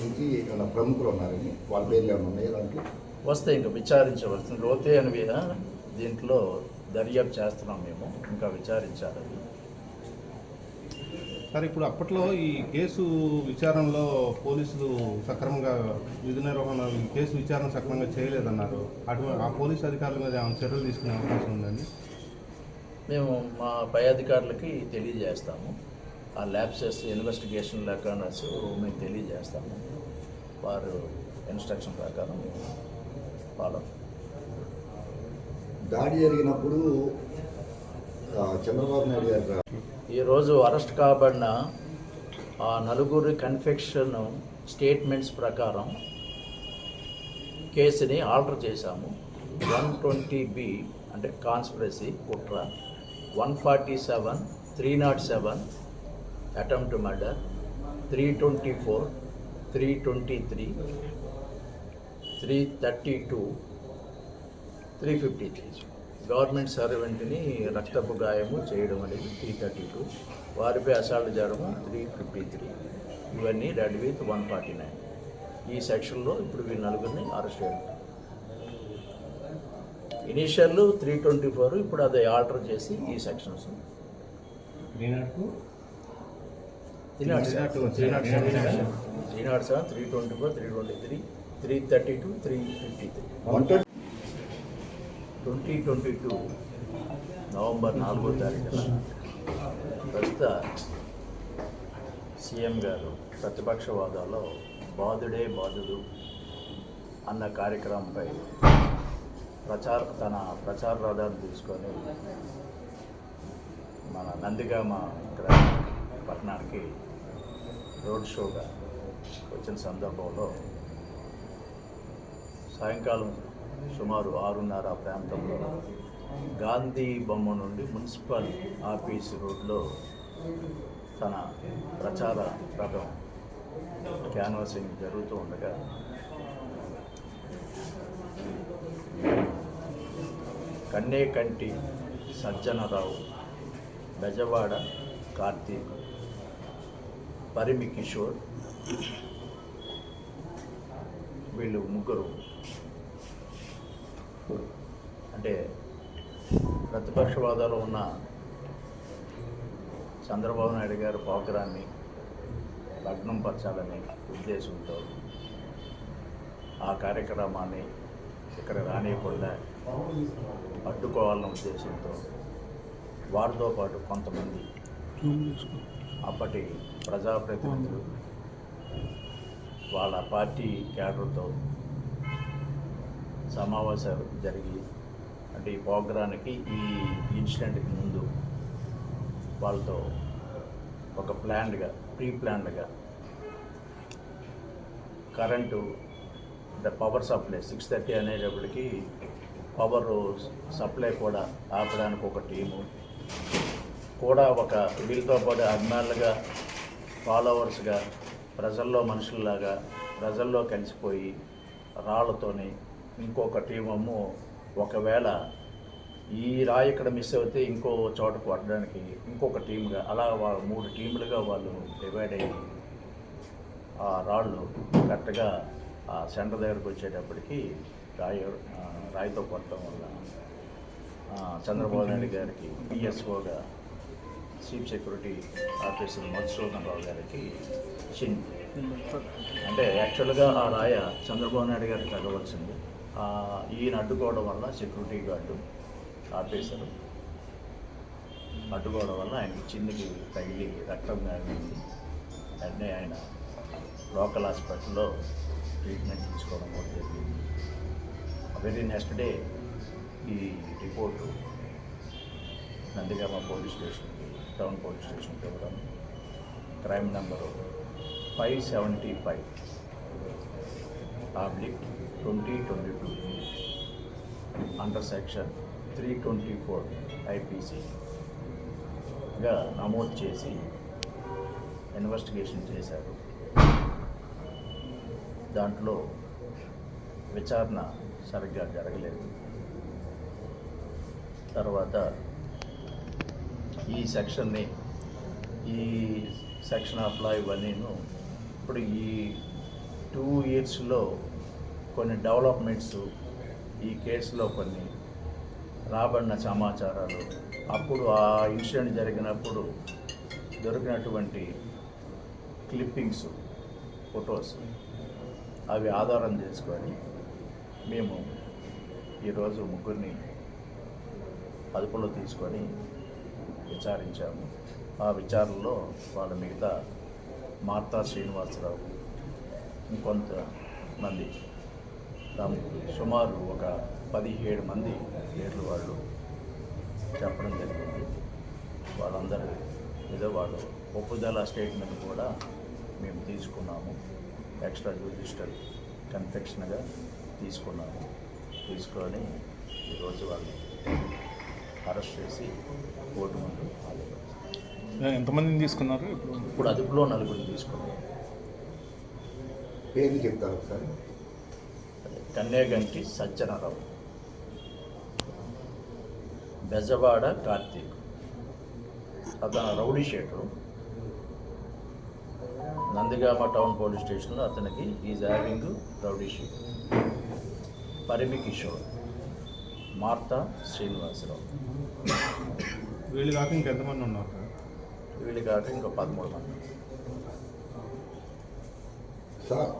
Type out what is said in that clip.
ఏమైనా ప్రముఖులు ఉన్నారని వాళ్ళ పేర్లు ఏమైనా ఉన్నాయా దాంట్లో? వస్తే ఇంకా విచారించవలసిన లోతైనవి ఆ, దీంట్లో దర్యాప్తు చేస్తున్నాం మేము. ఇంకా విచారించాలి. సార్ ఇప్పుడు అప్పట్లో ఈ కేసు విచారణలో పోలీసులు సక్రమంగా విధి నిర్వహణ ఈ కేసు విచారణ సక్రమంగా చేయలేదన్నారు. అటువంటి ఆ పోలీసు అధికారుల మీద ఏమైనా చర్యలు తీసుకునే అవకాశం ఉందండి? మేము మా పై అధికారులకి తెలియజేస్తాము. ఆ ల్యాబ్సెస్ ఇన్వెస్టిగేషన్ లెక్కనస్ మేము తెలియజేస్తాము వారు ఇన్స్ట్రక్షన్ ప్రకారం ఫాలో దాడి జరిగినప్పుడు చంద్రబాబు నాయుడు గారు ఈరోజు అరెస్ట్ కాబడిన ఆ నలుగురి కన్ఫెక్షన్ స్టేట్మెంట్స్ ప్రకారం కేసుని ఆల్టర్ చేశాము. వన్ ట్వంటీ బి అంటే కాన్స్పిరసీ కుట్ర. One forty seven three nought seven attempt murder three twenty four three twenty three three thirty two three fifty three. Government సర్వెంట్ని రక్తపు గాయము చేయడం అనేది త్రీ థర్టీ టూ. వారిపై అసాల్ట్ చేయడము త్రీ ఫిఫ్టీ త్రీ. ఇవన్నీ read with one forty nine. ఈ సెక్షన్లో ఇప్పుడు వీళ్ళు నలుగురిని అరెస్ట్ చేయడం. ఇనీషియల్ త్రీ ట్వంటీ ఫోర్ ఇప్పుడు అది ఆల్టర్ చేసి ఈ sections. Three nought seven three nought seven three nought seven three twenty four three twenty three three thirty two three fifty three. One twenty twenty two November నాలుగో తారీఖున ప్రస్తుత CM గారు ప్రతిపక్షవాదాల్లో బాధుడే బాధుడు అన్న కార్యక్రమంపై ప్రచార తన ప్రచార రథాన్ని తీసుకొని మన నందిగామ గ్రామ పట్టణానికి రోడ్ షోగా వచ్చిన సందర్భంలో సాయంకాలం సుమారు ఆరున్నర ప్రాంతంలో గాంధీ బొమ్మ నుండి మున్సిపల్ ఆఫీస్ రోడ్లో తన ప్రచార రథం క్యాన్వాసింగ్ జరుగుతూ ఉండగా కన్నే కంటి సజ్జనరావు బెజవాడ కార్తీక్ పరిమి కిషోర్ వీళ్ళు ముగ్గురు అంటే ప్రతిపక్షవాదాలు ఉన్న చంద్రబాబు నాయుడు గారి ప్రోగ్రాన్ని లగ్నం పరచాలనే ఉద్దేశంతో ఆ కార్యక్రమాన్ని ఇక్కడ రానియకుండా అడ్డుకోవాలన్న ఉద్దేశంతో వారితో పాటు కొంతమంది అప్పటి ప్రజాప్రతినిధులు వాళ్ళ పార్టీ క్యాడర్తో సమావేశాలు జరిగి అంటే ఈ ప్రోగ్రానికి ఈ ఇన్సిడెంట్కి ముందు వాళ్ళతో ఒక ప్లాన్డ్గా ప్రీ ప్లాన్డ్గా current the power supply six thirty అనేటప్పటికి పవర్ సప్లై కూడా ఆపడానికి ఒక టీము కూడా ఒక వీళ్ళతో పాటు అభిమానులుగా ఫాలోవర్స్గా ప్రజల్లో మనుషుల్లాగా ప్రజల్లో కలిసిపోయి రాళ్ళతోని ఇంకొక టీమము ఒకవేళ ఈ రాయి ఇక్కడ మిస్ అవుతే ఇంకో చోట పడడానికి ఇంకొక టీముగా అలా వాళ్ళు మూడు టీములుగా వాళ్ళు డివైడ్ అయ్యి ఆ రాళ్ళు కరెక్ట్గా ఆ సెంటర్ దగ్గరకు వచ్చేటప్పటికి రాయి రాయితో కొట్టడం వల్ల చంద్రబాబు నాయుడు గారికి పిఎస్ఓగా chief security officer Madhusudan Rao గారికి చిన్. అంటే యాక్చువల్గా ఆ రాయ చంద్రబాబు నాయుడు గారికి తగ్గవలసింది ఈయన అడ్డుకోవడం వల్ల సెక్యూరిటీ గార్డు ఆఫీసరు అడ్డుకోవడం వల్ల ఆయనకి చిన్నకి తగిలి రక్తం గారింది అన్నీ ఆయన లోకల్ హాస్పిటల్లో ట్రీట్మెంట్ తీసుకోవడం కూడా జరిగింది. వెరీ నెక్స్ట్ డే ఈ report Nandigama police station town police స్టేషన్కి ఇవ్వడం crime number five seventy five. Oblique twenty twenty two. Under section three twenty four ఐపీసీగా నమోదు చేసి ఇన్వెస్టిగేషన్ చేశారు. దాంట్లో విచారణ సరిగ్గా జరగలేదు. తర్వాత ఈ సెక్షన్ని ఈ సెక్షన్ ఆఫ్ లా ఇవన్నీను ఇప్పుడు ఈ టూ ఇయర్స్లో కొన్ని డెవలప్మెంట్స్ ఈ కేసులో కొన్ని రాబడిన సమాచారాలు అప్పుడు ఆ ఇన్సిడెంట్ జరిగినప్పుడు దొరికినటువంటి క్లిప్పింగ్స్ ఫొటోస్ అవి ఆధారం చేసుకొని మేము ఈరోజు ముగ్గురిని అదుపులో తీసుకొని విచారించాము. ఆ విచారణలో వాళ్ళ మిగతా మార్తా శ్రీనివాసరావు ఇంకొంతమంది సుమారు ఒక పదిహేడు మంది పేర్లు వాళ్ళు చెప్పడం జరిగింది. వాళ్ళందరూ ఏదో వాళ్ళు ఒప్పుదల స్టేట్మెంట్ కూడా మేము తీసుకున్నాము. ఎక్స్ట్రా జ్యుడిషియల్ కన్ఫెక్షన్గా తీసుకున్నాము. తీసుకొని ఈరోజు వాళ్ళని అరెస్ట్ చేసి కోర్టు ముందు. ఎంతమందిని తీసుకున్నారు ఇప్పుడు? ఇప్పుడు అదుపులో నలుగురు తీసుకున్నాం పేర్లు చెప్తారు ఒకసారి? అదే కన్యాగంటి సజ్జనరావు బెజవాడ కార్తీక్ అతను rowdy sheeter Nandigama town police స్టేషన్లో అతనికి is having rowdy sheet. Parimi Kishore. Martha Srinivasarao. వీళ్ళు కాక ఇంకెంతమంది ఉన్నారు సార్? వీళ్ళు కాక ఇంకో పదమూడు మంది. సార్